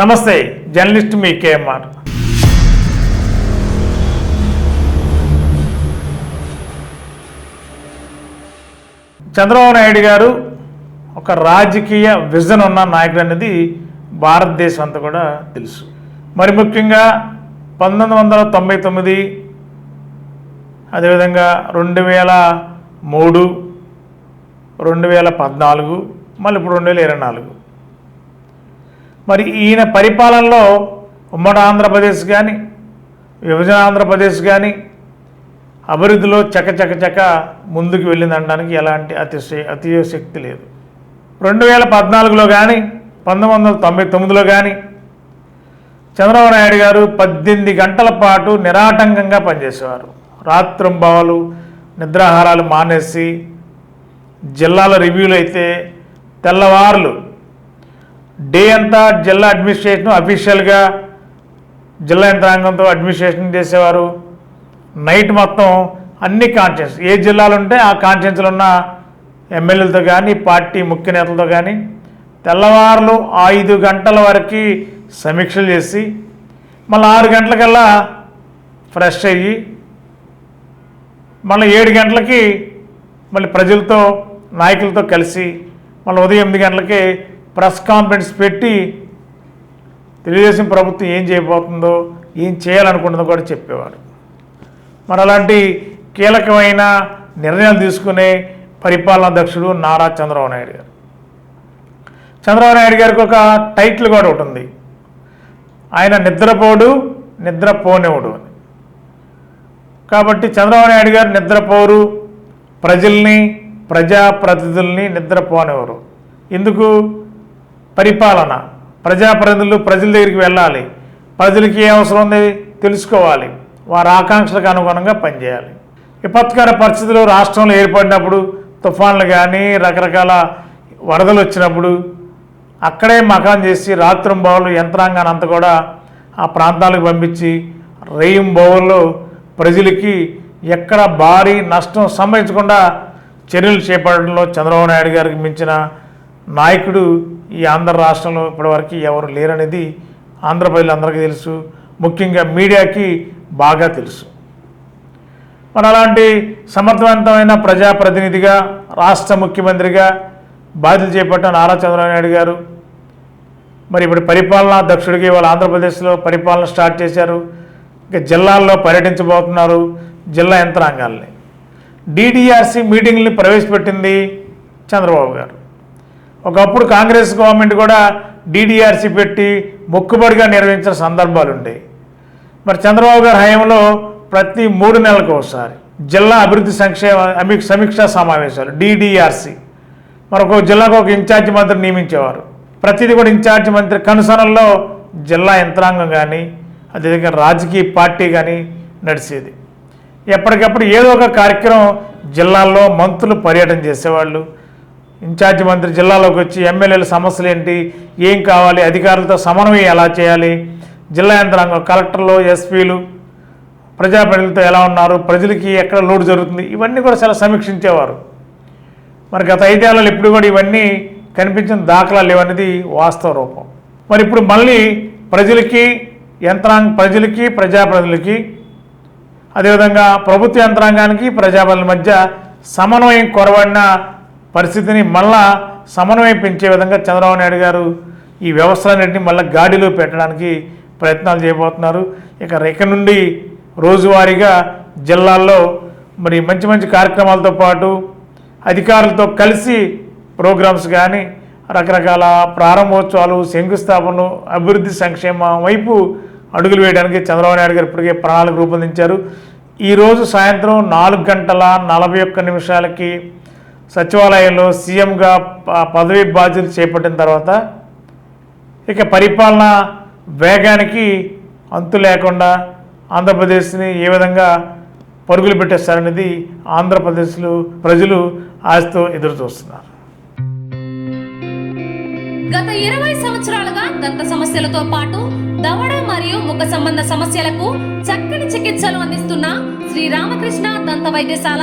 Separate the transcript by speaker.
Speaker 1: నమస్తే జర్నలిస్ట్ మీ కేఎంఆర్. చంద్రబాబు నాయుడు గారు ఒక రాజకీయ విజన్ ఉన్న నాయకుడు అనేది భారతదేశం అంతా కూడా తెలుసు. మరి ముఖ్యంగా పంతొమ్మిది వందల తొంభై తొమ్మిది అదేవిధంగా రెండు వేల మూడు రెండు వేల పద్నాలుగు మళ్ళీ ఇప్పుడు రెండు వేల ఇరవై నాలుగు. మరి ఈయన పరిపాలనలో ఉమ్మడి ఆంధ్రప్రదేశ్ కానీ విభజన ఆంధ్రప్రదేశ్ కానీ అభివృద్ధిలో చక చక చక ముందుకు వెళ్ళిందనడానికి ఎలాంటి అతిశయ అతిశక్తి లేదు. రెండు వేల పద్నాలుగులో కానీ పంతొమ్మిది వందల తొంభై తొమ్మిదిలో కానీ చంద్రబాబు నాయుడు గారు పద్దెనిమిది గంటల పాటు నిరాటంకంగా పనిచేసేవారు. రాత్రింబావలు నిద్రాహారాలు మానేసి జిల్లాల రివ్యూలు అయితే తెల్లవారులు డే అంతా జిల్లా అడ్మినిస్ట్రేషన్ అఫీషియల్గా జిల్లా యంత్రాంగంతో అడ్మినిస్ట్రేషన్ చేసేవారు. నైట్ మొత్తం అన్ని కాన్షియన్స్ ఏ జిల్లాలు ఉంటే ఆ కాన్షియన్స్లో ఉన్న ఎమ్మెల్యేలతో కానీ పార్టీ ముఖ్య నేతలతో కానీ తెల్లవారులు ఐదు గంటల వరకు సమీక్షలు చేసి మళ్ళీ ఆరు గంటలకల్లా ఫ్రెష్ అయ్యి మళ్ళీ ఏడు గంటలకి మళ్ళీ ప్రజలతో నాయకులతో కలిసి మళ్ళీ ఉదయం ఎనిమిది గంటలకి ప్రెస్ కాన్ఫరెన్స్ పెట్టి తెలుగుదేశం ప్రభుత్వం ఏం చేయబోతుందో ఏం చేయాలనుకుంటుందో కూడా చెప్పేవారు. మరి అలాంటి కీలకమైన నిర్ణయాలు తీసుకునే పరిపాలనా దక్షుడు నారా చంద్రబాబు నాయుడు గారు. చంద్రబాబు నాయుడు గారికి ఒక టైటిల్ కూడా ఒకటి ఉంది. ఆయన నిద్రపోడు నిద్రపోనివుడు అని. కాబట్టి చంద్రబాబు నాయుడు గారు నిద్రపోరు ప్రజల్ని ప్రజాప్రతినిధుల్ని నిద్రపోనివ్వరు. ఎందుకు? పరిపాలన. ప్రజాప్రతినిధులు ప్రజల దగ్గరికి వెళ్ళాలి. ప్రజలకి ఏ అవసరం ఉంది తెలుసుకోవాలి. వారి ఆకాంక్షలకు అనుగుణంగా పనిచేయాలి. విపత్కర పరిస్థితులు రాష్ట్రంలో ఏర్పడినప్పుడు తుఫాన్లు కానీ రకరకాల వరదలు వచ్చినప్పుడు అక్కడే మకాం చేసి రాత్రింబావులు యంత్రాంగాన్ని అంతా కూడా ఆ ప్రాంతాలకు పంపించి రేయింబావుల్లో ప్రజలకి ఎక్కడ భారీ నష్టం సంభవించకుండా చర్యలు చేపట్టడంలో చంద్రబాబు నాయుడు గారికి మించిన నాయకుడు ఈ ఆంధ్ర రాష్ట్రంలో ఇప్పటివరకు ఎవరు లేరనేది ఆంధ్ర ప్రజలందరికీ తెలుసు. ముఖ్యంగా మీడియాకి బాగా తెలుసు. మరి అలాంటి సమర్థవంతమైన ప్రజాప్రతినిధిగా రాష్ట్ర ముఖ్యమంత్రిగా బాధ్యత చేపట్టిన నారా చంద్రబాబు నాయుడు గారు మరి ఇప్పుడు పరిపాలనా దక్షుడికి వాళ్ళ ఆంధ్రప్రదేశ్లో పరిపాలన స్టార్ట్ చేశారు. ఇంకా జిల్లాల్లో పర్యటించబోతున్నారు జిల్లా యంత్రాంగాల్ని. డిడిఆర్సి మీటింగ్ని ప్రవేశపెట్టింది చంద్రబాబు గారు. ఒకప్పుడు కాంగ్రెస్ గవర్నమెంట్ కూడా డిడిఆర్సి పెట్టి మొక్కుబడిగా నిర్వహించిన సందర్భాలు ఉండేవి మరి చంద్రబాబు గారి హయాంలో ప్రతి మూడు నెలలకు ఒకసారి జిల్లా అభివృద్ధి సంక్షేమ సమీక్షా సమావేశాలు డిడిఆర్సి. మరొక జిల్లాకు ఒక ఇన్ఛార్జ్ మంత్రి నియమించేవారు. ప్రతిదీ కూడా ఇన్ఛార్జ్ మంత్రి కనుసనల్లో జిల్లా యంత్రాంగం కానీ అదేవిధంగా రాజకీయ పార్టీ కానీ నడిచేది ఎప్పటికప్పుడు ఏదో ఒక కార్యక్రమం జిల్లాల్లో మంత్రులు పర్యటన చేసేవాళ్ళు ఇన్ఛార్జ్ మంత్రి జిల్లాలోకి వచ్చి ఎమ్మెల్యేల సమస్యలు ఏంటి ఏం కావాలి అధికారులతో సమన్వయం ఎలా చేయాలి జిల్లా యంత్రాంగం కలెక్టర్లు ఎస్పీలు ప్రజాప్రతినిధులతో ఎలా ఉన్నారు ప్రజలకి ఎక్కడ లోటు జరుగుతుంది ఇవన్నీ కూడా చాలా సమీక్షించేవారు. మరి గత ఐదేళ్ళలో ఇప్పుడు కూడా ఇవన్నీ కనిపించిన దాఖలాలు లేవనేది వాస్తవ రూపం. మరి ఇప్పుడు మళ్ళీ ప్రజలకి యంత్రాంగ ప్రజలకి ప్రజాప్రతినిధులకి అదేవిధంగా ప్రభుత్వ యంత్రాంగానికి ప్రజాప్రతినిధుల మధ్య సమన్వయం కొరవడిన పరిస్థితిని మళ్ళా సమన్వయం పెంచే విధంగా చంద్రబాబు నాయుడు గారు ఈ వ్యవస్థలన్నింటినీ మళ్ళీ గాడిలో పెట్టడానికి ప్రయత్నాలు చేయబోతున్నారు. ఇక రేక నుండి రోజువారీగా జిల్లాల్లో మరి మంచి మంచి కార్యక్రమాలతో పాటు అధికారులతో కలిసి ప్రోగ్రామ్స్ కానీ రకరకాల ప్రారంభోత్సవాలు శంకుస్థాపనలు అభివృద్ధి సంక్షేమం వైపు అడుగులు వేయడానికి చంద్రబాబు నాయుడు గారు ఇప్పటికే ప్రణాళిక రూపొందించారు. ఈరోజు సాయంత్రం నాలుగు గంటల నలభై ఒక్క నిమిషాలకి సచివాలయంలో సీఎంగా పదవి బాధ్యతలు చేపట్టిన తర్వాత ఇక పరిపాలన వేగానికి అంతు లేకుండా ఆంధ్రప్రదేశ్ని ఏ విధంగా పరుగులు పెట్టేస్తారనేది ఆంధ్రప్రదేశ్లో ప్రజలు ఆశతో ఎదురు చూస్తున్నారు.
Speaker 2: గత ఇరవై సంవత్సరాలుగా దంత సమస్యలతో పాటు దవడ మరియు ముఖ సంబంధ సమస్యలకు చక్కని చికిత్సలు అందిస్తున్న శ్రీ రామకృష్ణ దంత వైద్యశాల